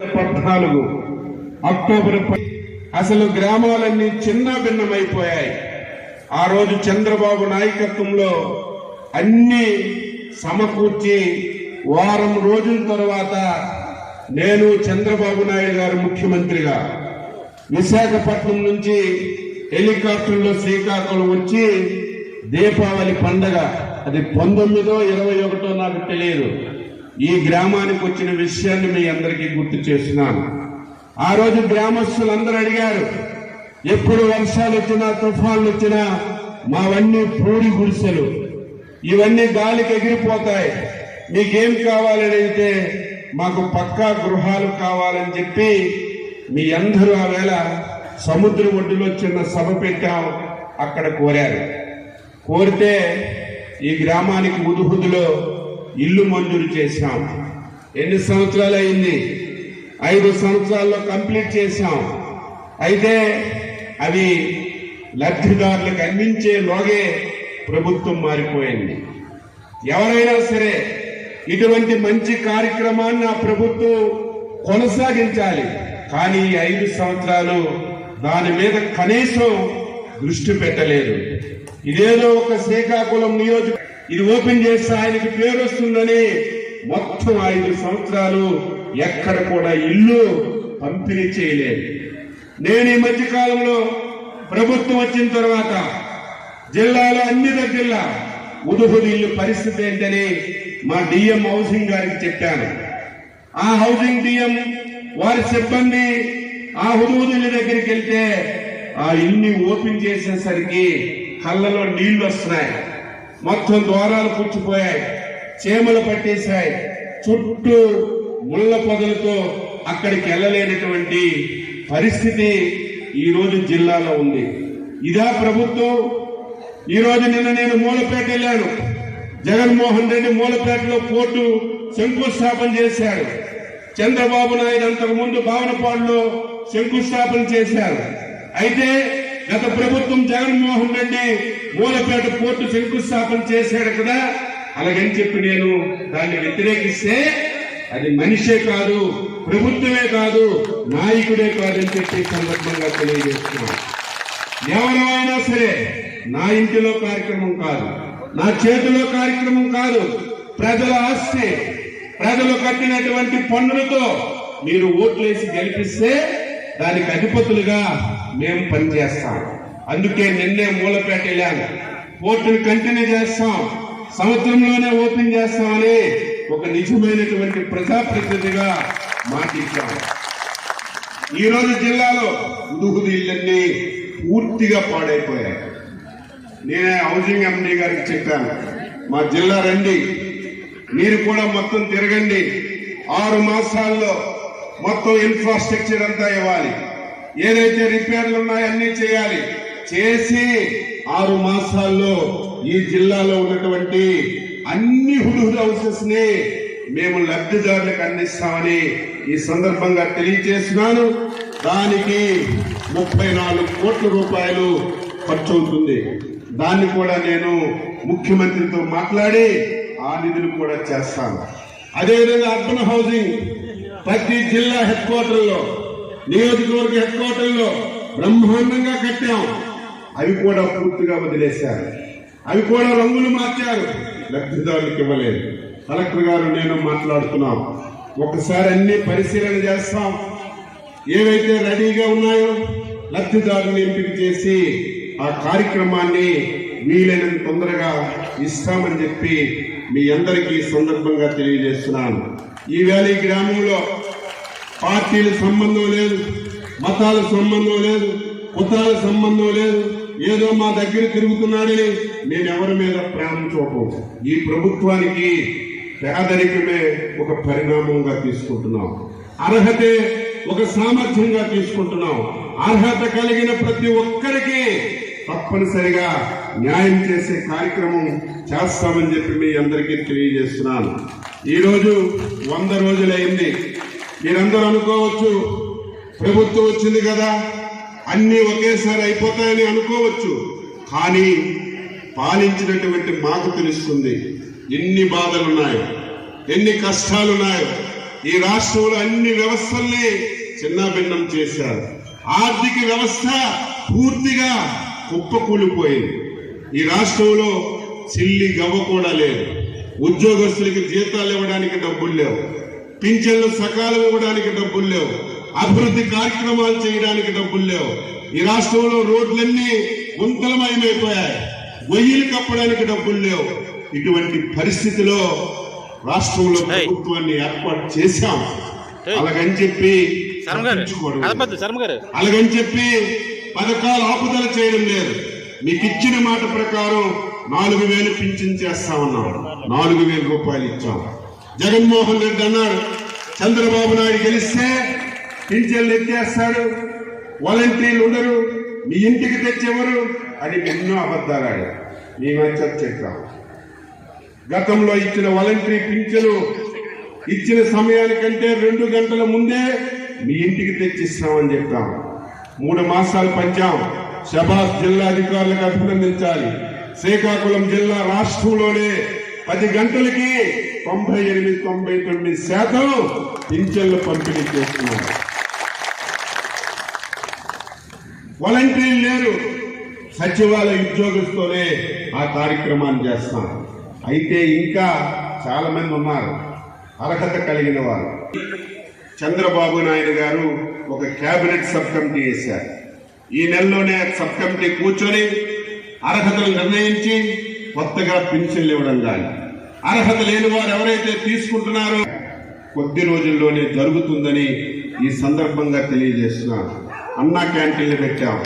పద్నాలుగు అక్టోబర్ అసలు గ్రామాలన్నీ చిన్న భిన్నమైపోయాయి. ఆ రోజు చంద్రబాబు నాయకత్వంలో అన్ని సమకూర్చి వారం రోజుల తర్వాత నేను చంద్రబాబు నాయుడు గారు ముఖ్యమంత్రిగా విశాఖపట్నం నుంచి హెలికాప్టర్లో శ్రీకాకుళం వచ్చి దీపావళి పండగ అది పంతొమ్మిదో ఇరవై ఒకటో నాకు తెలియదు. ఈ గ్రామానికి వచ్చిన విషయాన్ని మీ అందరికీ గుర్తు చేస్తున్నాను. ఆ రోజు గ్రామస్తులందరూ అడిగారు ఎప్పుడు వర్షాలు వచ్చినా తుఫాన్లు వచ్చినా మావన్నీ పూడి గుడిసెలు. ఇవన్నీ గాలికి ఎగిరిపోతాయి. మీకేం కావాలని అయితే మాకు పక్కా గృహాలు కావాలని చెప్పి మీ అందరూ ఆ వేళ సముద్ర ఒడ్డులో చిన్న సభ పెట్టాం అక్కడ కోరారు. కోరితే ఈ గ్రామానికి ఉదుహుదులో ఇల్లు మంజూరు చేశాం. ఎన్ని సంవత్సరాలు అయింది? ఐదు సంవత్సరాల్లో కంప్లీట్ చేశాం. అయితే అవి లబ్ధిదారులకు అందించే లోగే ప్రభుత్వం మారిపోయింది. ఎవరైనా సరే ఇటువంటి మంచి కార్యక్రమాన్ని ఆ ప్రభుత్వం కొనసాగించాలి. కానీ ఈ ఐదు సంవత్సరాలు దాని మీద కనీసం దృష్టి పెట్టలేదు. ఇదేదో ఒక శ్రీకాకుళం నియోజక ఇది ఓపెన్ చేస్తే ఆయనకి పేరు వస్తుందని మొత్తం ఐదు సంవత్సరాలు ఎక్కడ కూడా ఇల్లు పంపిణీ చేయలేదు. నేను ఈ మధ్య కాలంలో ప్రభుత్వం వచ్చిన తర్వాత జిల్లాలో అన్ని దగ్గరలా ఉదుహుది ఇల్లు పరిస్థితి ఏంటని మా డిఎం హౌసింగ్ గారికి చెప్పాను. ఆ హౌసింగ్ డిఎం వారి సిబ్బంది ఆ హుదుహుదుల దగ్గరికి వెళ్తే ఆ ఇల్లు ఓపెన్ చేసేసరికి కళ్ళలో నీళ్ళు వస్తున్నాయి. మొత్తం ద్వారాలు పుచ్చిపోయాయి చీమలు పట్టేశాయి. చుట్టూ ముళ్ళ పొదలతో అక్కడికి వెళ్ళలేనటువంటి పరిస్థితి ఈ రోజు జిల్లాలో ఉంది. ఇదా ప్రభుత్వం. ఈరోజు నిన్న నేను మూలపేట వెళ్ళాను. జగన్మోహన్ రెడ్డి మూలపేటలో పోర్టు శంకుస్థాపన చేశాడు చంద్రబాబు నాయుడు అంతకుముందు భావనపాడులో శంకుస్థాపన చేశారు. అయితే గత ప్రభుత్వం జగన్మోహన్ రెడ్డి మూలపేట పోర్టు శంకుస్థాపన చేశాడు కదా అలాగని చెప్పి నేను దాన్ని వ్యతిరేకిస్తే అది మనిషే కాదు ప్రభుత్వమే కాదు నాయకుడే కాదని చెప్పి సందర్భంగా తెలియజేస్తున్నాను. ఎవరైనా సరే నా ఇంటిలో కార్యక్రమం కాదు నా చేతిలో కార్యక్రమం కాదు ప్రజల ఆస్తి ప్రజలు కట్టినటువంటి పన్నులతో మీరు ఓట్లేసి గెలిపిస్తే దానికి అధిపతులుగా మేము పనిచేస్తాం. అందుకే నిన్నే మూలపేట వెళ్ళాను పోర్టును కంటిన్యూ చేస్తాం. సంవత్సరంలోనే ఓపెన్ చేస్తామని ఒక నిజమైనటువంటి ప్రజాప్రతినిధిగా మాటిచ్చాం ఈ రోజు జిల్లాలో ఉదుగుది ఇళ్ళన్నీ పూర్తిగా పాడైపోయాయి. నేనే హౌసింగ్ ఎండీ గారికి చెప్పాను. మా జిల్లా రండి. మీరు కూడా మొత్తం తిరగండి. ఆరు మాసాల్లో మొత్తం ఇన్ఫ్రాస్ట్రక్చర్ అంతా ఇవ్వాలి. ఏదైతే రిపేర్లు ఉన్నాయో అన్ని చేయాలి. చేసి ఆరు మాసాల్లో ఈ జిల్లాలో ఉన్నటువంటి అన్ని హుడుహుడ్ హౌసెస్ని మేము లబ్ధిదారులకు అందిస్తామని ఈ సందర్భంగా తెలియజేస్తున్నాను. దానికి ముప్పై నాలుగు కోట్ల రూపాయలు ఖర్చు అవుతుంది. దాన్ని కూడా నేను ముఖ్యమంత్రితో మాట్లాడి ఆ నిధులు కూడా చేస్తాను. అదేవిధంగా అర్బన్ హౌసింగ్ ప్రతి జిల్లా హెడ్ క్వార్టర్లో నియోజకవర్గ హెడ్ క్వార్టర్లో బ్రహ్మాండంగా కట్టాం. అవి కూడా పూర్తిగా వదిలేశారు. అవి కూడా రంగులు మార్చారు. లబ్ధిదారులకు ఇవ్వలేదు. కలెక్టర్ గారు నేను మాట్లాడుతున్నాం. ఒకసారి అన్ని పరిశీలన చేస్తాం. ఏవైతే రెడీగా ఉన్నాయో లబ్ధిదారుని ఎంపిక చేసి ఆ కార్యక్రమాన్ని వీలైనంత తొందరగా ఇస్తామని చెప్పి మీ అందరికీ సందర్భంగా తెలియజేస్తున్నాను. ఈవేళ ఈ గ్రామంలో పార్టీల సంబంధం లేదు మతాల సంబంధం లేదు కుతాల సంబంధం లేదు. ఏదో మా దగ్గర తిరుగుతున్నాడని నేను ఎవరి మీద ప్రేమ చూపం ఈ ప్రభుత్వానికి పేదరికమే ఒక పరిణామంగా తీసుకుంటున్నాం. అర్హతే ఒక సామర్థ్యంగా తీసుకుంటున్నాం. అర్హత కలిగిన ప్రతి ఒక్కరికి తప్పనిసరిగా న్యాయం చేసే కార్యక్రమం చేస్తామని చెప్పి మీ అందరికీ తెలియజేస్తున్నాను. ఈరోజు వంద రోజులైంది. మీరందరూ అనుకోవచ్చు ప్రభుత్వం వచ్చింది కదా అన్ని ఒకేసారి అయిపోతాయని అనుకోవచ్చు. కానీ పాలించినటువంటి మాకు తెలుస్తుంది ఎన్ని బాధలున్నాయో ఎన్ని కష్టాలున్నాయో. ఈ రాష్ట్రంలో అన్ని వ్యవస్థల్ని చిన్నాభిన్నం చేశారు. ఆర్థిక వ్యవస్థ పూర్తిగా కుప్పకూలిపోయింది. ఈ రాష్ట్రంలో చిల్లి గవ్వ కూడా లేదు. ఉద్యోగస్తులకి జీతాలు ఇవ్వడానికి డబ్బులు లేవు. పింఛన్లు సకాలం ఇవ్వడానికి డబ్బులు లేవు. అభివృద్ధి కార్యక్రమాలు చేయడానికి డబ్బులు లేవు. ఈ రాష్ట్రంలో రోడ్లన్నీ గుంతలమయమైపోయాయి. గొయ్యిలు కప్పడానికి డబ్బులు లేవు. ఇటువంటి పరిస్థితిలో రాష్ట్రంలో ప్రభుత్వాన్ని ఏర్పాటు చేశాం. అలాగని చెప్పి అలాగని చెప్పి పథకాలు ఆపుదల చేయడం లేదు. మీకు ఇచ్చిన మాట ప్రకారం నాలుగు వేలు పింఛన్ చేస్తామన్నాం నాలుగు వేల రూపాయలు ఇచ్చాం. జగన్మోహన్ రెడ్డి అన్నాడు చంద్రబాబు నాయుడు గెలిస్తే పింఛన్లు ఎత్తేస్తాడు వాలంటీర్లు ఉండరు మీ ఇంటికి తెచ్చేవారు అని ఎన్నో అబద్ధాలు మీ మధ్య చెప్పాం గతంలో ఇచ్చిన వాలంటరీ పింఛను ఇచ్చిన సమయానికంటే రెండు గంటల ముందే మీ ఇంటికి తెచ్చిస్తామని చెప్పాం మూడు మాసాలు పంచాం. షబాస్ జిల్లా అధికారులకు అభినందించాలి. శ్రీకాకుళం జిల్లా రాష్ట్రంలోనే పది గంటలకి తొంభై ఎనిమిది తొంభై తొమ్మిది శాతం పింఛన్లు పంపిణీ చేస్తున్నారు. వాలంటీర్లు లేరు. సచివాలయ ఉద్యోగస్తులే ఆ కార్యక్రమాన్ని చేస్తాం అయితే ఇంకా చాలా మంది ఉన్నారు. అర్హత కలిగిన వారు. చంద్రబాబు నాయుడు గారు ఒక కేబినెట్ సబ్ కమిటీ వేశారు. ఈ నెలలోనే సబ్ కమిటీ కూర్చొని అర్హతలు నిర్ణయించి కొత్తగా పింఛన్లు ఇవ్వడం కానీ. అర్హత లేని వారు ఎవరైతే తీసుకుంటున్నారో కొద్ది రోజుల్లోనే జరుగుతుందని ఈ సందర్భంగా తెలియజేస్తున్నాను. అన్నా క్యాంటీన్లు పెట్టాం.